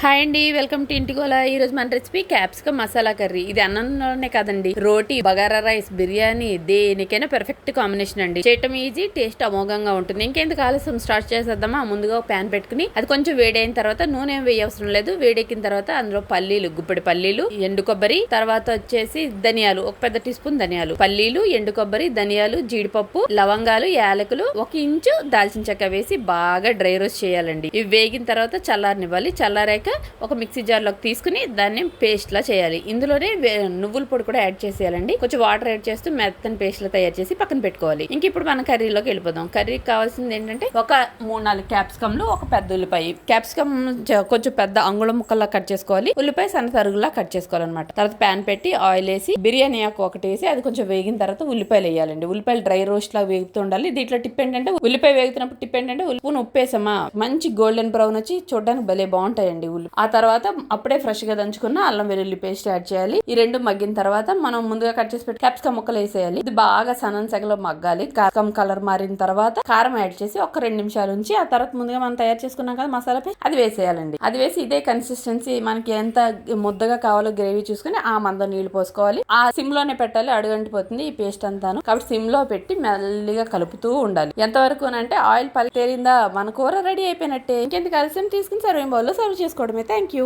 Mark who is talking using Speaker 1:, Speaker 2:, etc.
Speaker 1: Hi అండి welcome to ఇంటికోలా ఈ రోజు మన రెసిపీ క్యాప్సికమ్ మసాలా కర్రీ. ఇది అన్నంలోనే కాదండి రోటీ బగారా రైస్ బిర్యానీ దేనికైనా పెర్ఫెక్ట్ కాంబినేషన్ అండి. చేయటం ఈజీ టేస్ట్ అమోఘంగా ఉంటుంది. ఇంకెందుకు ఆలస్యం? స్టార్ట్ చేసేద్దామా? ముందుగా ఒక ప్యాన్ పెట్టుకుని అది కొంచెం వేడైన తర్వాత నూనె ఏం వేయవసరం లేదు. వేడెక్కిన తర్వాత అందులో పల్లీలు గుప్పెడి పల్లీలు ఎండు కొబ్బరి తర్వాత వచ్చేసి ధనియాలు ఒక పెద్ద టీ స్పూన్ ధనియాలు. పల్లీలు ఎండు కొబ్బరి ధనియాలు జీడిపప్పు లవంగాలు యాలకులు ఒక ఇంచు దాల్చిన చెక్క వేసి బాగా డ్రై రోస్ట్ చేయాలండి. ఇవి వేగిన తర్వాత చల్లారనివ్వాలి. చల్లారాక ఒక మిక్సీ జార్లోకి తీసుకుని దాన్ని పేస్ట్ లా చేయాలి. ఇందులోనే నువ్వుల పొడి కూడా యాడ్ చేసేయాలండి. కొంచెం వాటర్ యాడ్ చేస్తూ మెత్తని పేస్ట్లా తయారు చేసి పక్కన పెట్టుకోవాలి. ఇంక ఇప్పుడు మన కర్రీలోకి వెళ్ళిపోదాం. కర్రీకి కావాల్సింది ఏంటంటే ఒక మూడు నాలుగు క్యాప్సికమ్లు ఒక పెద్ద ఉల్లిపాయ. క్యాప్సికమ్ కొంచెం పెద్ద అంగుళం ముక్కల్లా కట్ చేసుకోవాలి. ఉల్లిపాయ సన్న తరుగులా కట్ చేసుకోవాలన్నమాట. తర్వాత ప్యాన్ పెట్టి ఆయిల్ వేసి బిర్యానీ ఆకు ఒకటి వేసి అది కొంచెం వేగిన తర్వాత ఉల్లిపాయలు వేయాలండి. ఉల్లిపాయలు డ్రై రోస్ట్ లా వేగుతూ ఉండాలి. దీంట్లో టిప్ ఏంటంటే ఉల్లిపాయ వేగుతున్నప్పుడు టిప్ ఏంటంటే ఉప్పును ఉప్పేసమా మంచి గోల్డెన్ బ్రౌన్ వచ్చి చూడడానికి భలే బాగుంటాయండి ఉల్లి ఆ తర్వాత అప్పుడే ఫ్రెష్గా దంచుకున్న అల్లం వెల్లుల్లి పేస్ట్ యాడ్ చేయాలి. ఈ రెండు మగ్గిన తర్వాత మనం ముందుగా కట్ చేసి పెట్టి క్యాప్సికమ్ ముక్కలు వేసేయాలి. ఇది బాగా సన్నన్ సెగలో మగ్గాలి. క్యాప్సికమ్ కలర్ మారిన తర్వాత కారం యాడ్ చేసి ఒక రెండు నిమిషాలు ఉంచి ఆ తర్వాత ముందుగా మనం తయారు చేసుకున్నాం కదా మసాలా పేస్ట్ అది వేసేయాలండి. అది వేసి ఇదే కన్సిస్టెన్సీ మనకి ఎంత ముద్దగా కావాలో గ్రేవీ చూసుకుని ఆ మంద నీళ్ళు పోసుకోవాలి. ఆ సిమ్లోనే పెట్టాలి అడుగంటిపోతుంది ఈ పేస్ట్ అంతాను. కాబట్టి సిమ్లో పెట్టి మెల్లిగా కలుపుతూ ఉండాలి. ఎంతవరకు అంటే ఆయిల్ పలితేరిందా మన కూర రెడీ అయిపోయినట్టే. ఇంకెందుకు కలిసి తీసుకుని సర్వింగ్ బౌల్లో సర్వ్ ಕಡಿಮೆ ಥ್ಯಾಂಕ್ ಯು